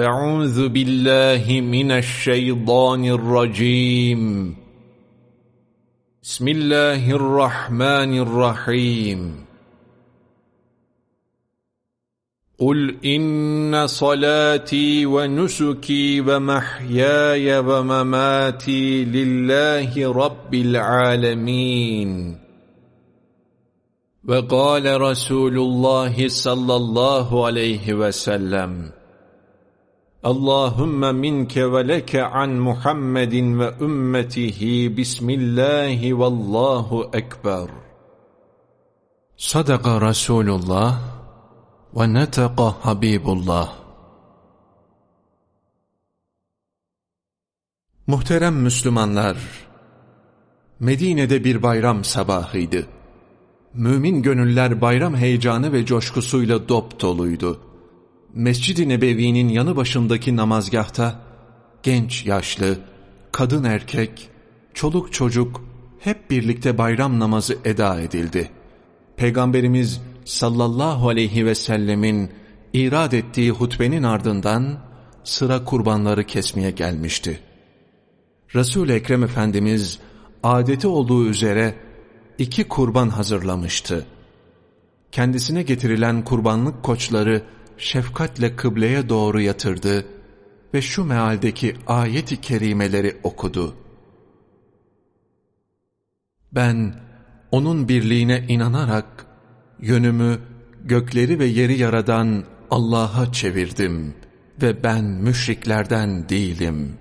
أعوذ بالله من الشيطان الرجيم. بسم الله الرحمن الرحيم. قل إن صلاتي ونسكي ومحياي ومماتي لله رب العالمين. وقال رسول الله صلى الله عليه وسلم Allahümme minke ve leke an Muhammedin ve ümmetihi bismillahi vallahu ekber. Sadaka Resulullah ve neteka Habibullah. Muhterem Müslümanlar, Medine'de bir bayram sabahıydı. Mümin gönüller bayram heyecanı ve coşkusuyla dop doluydu. Mescid-i Nebevi'nin yanı başındaki namazgahta genç yaşlı, kadın erkek, çoluk çocuk hep birlikte bayram namazı eda edildi. Peygamberimiz sallallahu aleyhi ve sellemin irad ettiği hutbenin ardından sıra kurbanları kesmeye gelmişti. Resul-i Ekrem Efendimiz adeti olduğu üzere iki kurban hazırlamıştı. Kendisine getirilen kurbanlık koçları şefkatle kıbleye doğru yatırdı ve şu mealdeki ayet-i kerimeleri okudu. Ben onun birliğine inanarak yönümü gökleri ve yeri yaradan Allah'a çevirdim ve ben müşriklerden değilim.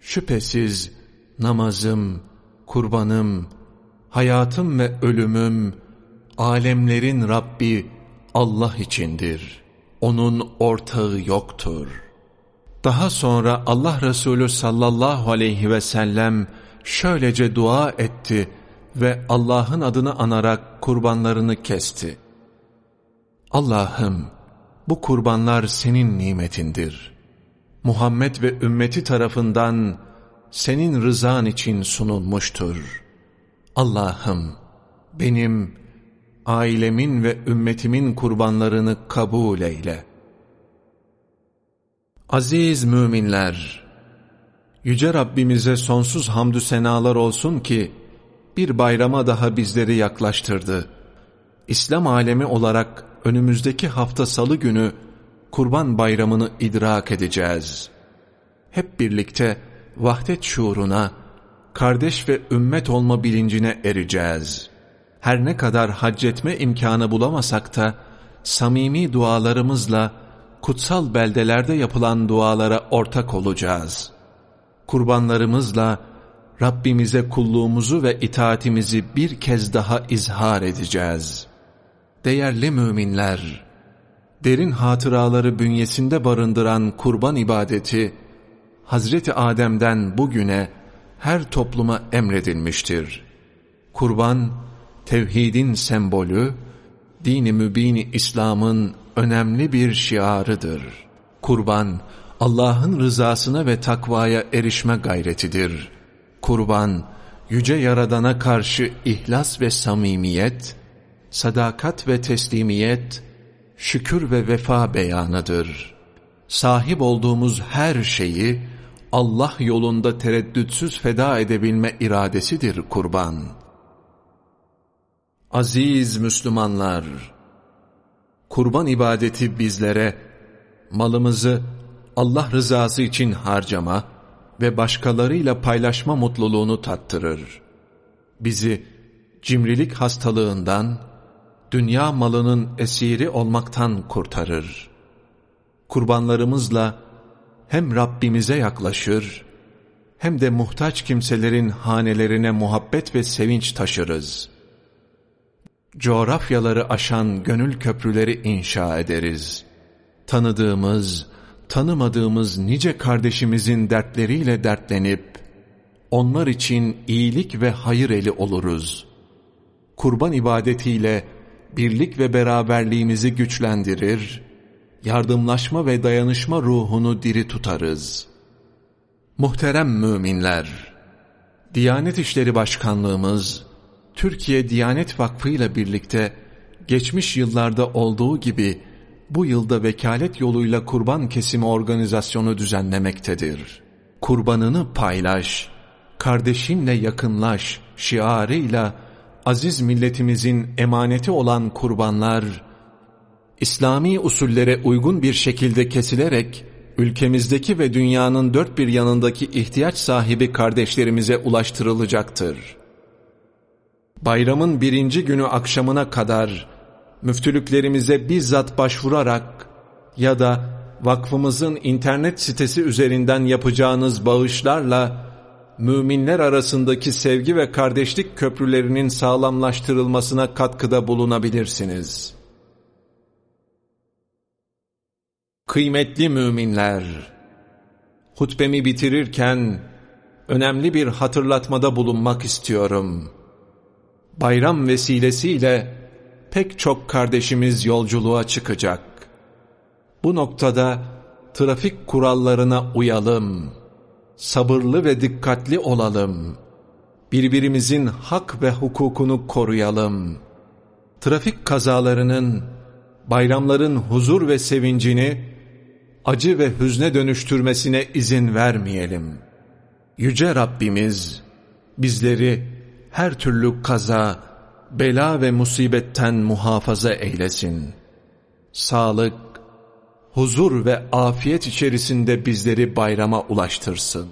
Şüphesiz namazım, kurbanım, hayatım ve ölümüm, alemlerin Rabbi Allah içindir. Onun ortağı yoktur. Daha sonra Allah Resulü sallallahu aleyhi ve sellem şöylece dua etti ve Allah'ın adını anarak kurbanlarını kesti. Allah'ım bu kurbanlar senin nimetindir. Muhammed ve ümmeti tarafından senin rızan için sunulmuştur. Allah'ım benim, ailemin ve ümmetimin kurbanlarını kabul eyle. Aziz müminler, Yüce Rabbimize sonsuz hamdü senalar olsun ki, bir bayrama daha bizleri yaklaştırdı. İslam alemi olarak önümüzdeki hafta salı günü Kurban Bayramı'nı idrak edeceğiz. Hep birlikte vahdet şuuruna, kardeş ve ümmet olma bilincine ereceğiz. Her ne kadar haccetme imkanı bulamasak da, samimi dualarımızla kutsal beldelerde yapılan dualara ortak olacağız. Kurbanlarımızla Rabbimize kulluğumuzu ve itaatimizi bir kez daha izhar edeceğiz. Değerli müminler, derin hatıraları bünyesinde barındıran kurban ibadeti, Hazreti Adem'den bugüne her topluma emredilmiştir. Kurban, tevhidin sembolü, dini mübini İslam'ın önemli bir şiarıdır. Kurban, Allah'ın rızasına ve takvaya erişme gayretidir. Kurban, yüce yaradana karşı ihlas ve samimiyet, sadakat ve teslimiyet, şükür ve vefa beyanıdır. Sahip olduğumuz her şeyi, Allah yolunda tereddütsüz feda edebilme iradesidir kurban. Aziz Müslümanlar, kurban ibadeti bizlere malımızı Allah rızası için harcama ve başkalarıyla paylaşma mutluluğunu tattırır. Bizi cimrilik hastalığından, dünya malının esiri olmaktan kurtarır. Kurbanlarımızla hem Rabbimize yaklaşır, hem de muhtaç kimselerin hanelerine muhabbet ve sevinç taşırız. Coğrafyaları aşan gönül köprüleri inşa ederiz. Tanıdığımız, tanımadığımız nice kardeşimizin dertleriyle dertlenip, onlar için iyilik ve hayır eli oluruz. Kurban ibadetiyle birlik ve beraberliğimizi güçlendirir, yardımlaşma ve dayanışma ruhunu diri tutarız. Muhterem müminler, Diyanet İşleri Başkanlığımız, Türkiye Diyanet Vakfı ile birlikte geçmiş yıllarda olduğu gibi bu yılda vekalet yoluyla kurban kesimi organizasyonu düzenlemektedir. Kurbanını paylaş, kardeşinle yakınlaş şiarıyla aziz milletimizin emaneti olan kurbanlar, İslami usullere uygun bir şekilde kesilerek ülkemizdeki ve dünyanın dört bir yanındaki ihtiyaç sahibi kardeşlerimize ulaştırılacaktır. Bayramın birinci günü akşamına kadar müftülüklerimize bizzat başvurarak ya da vakfımızın internet sitesi üzerinden yapacağınız bağışlarla müminler arasındaki sevgi ve kardeşlik köprülerinin sağlamlaştırılmasına katkıda bulunabilirsiniz. Kıymetli müminler, hutbemi bitirirken önemli bir hatırlatmada bulunmak istiyorum. Bayram vesilesiyle pek çok kardeşimiz yolculuğa çıkacak. Bu noktada trafik kurallarına uyalım. Sabırlı ve dikkatli olalım. Birbirimizin hak ve hukukunu koruyalım. Trafik kazalarının, bayramların huzur ve sevincini acı ve hüzne dönüştürmesine izin vermeyelim. Yüce Rabbimiz bizleri her türlü kaza, bela ve musibetten muhafaza eylesin. Sağlık, huzur ve afiyet içerisinde bizleri bayrama ulaştırsın.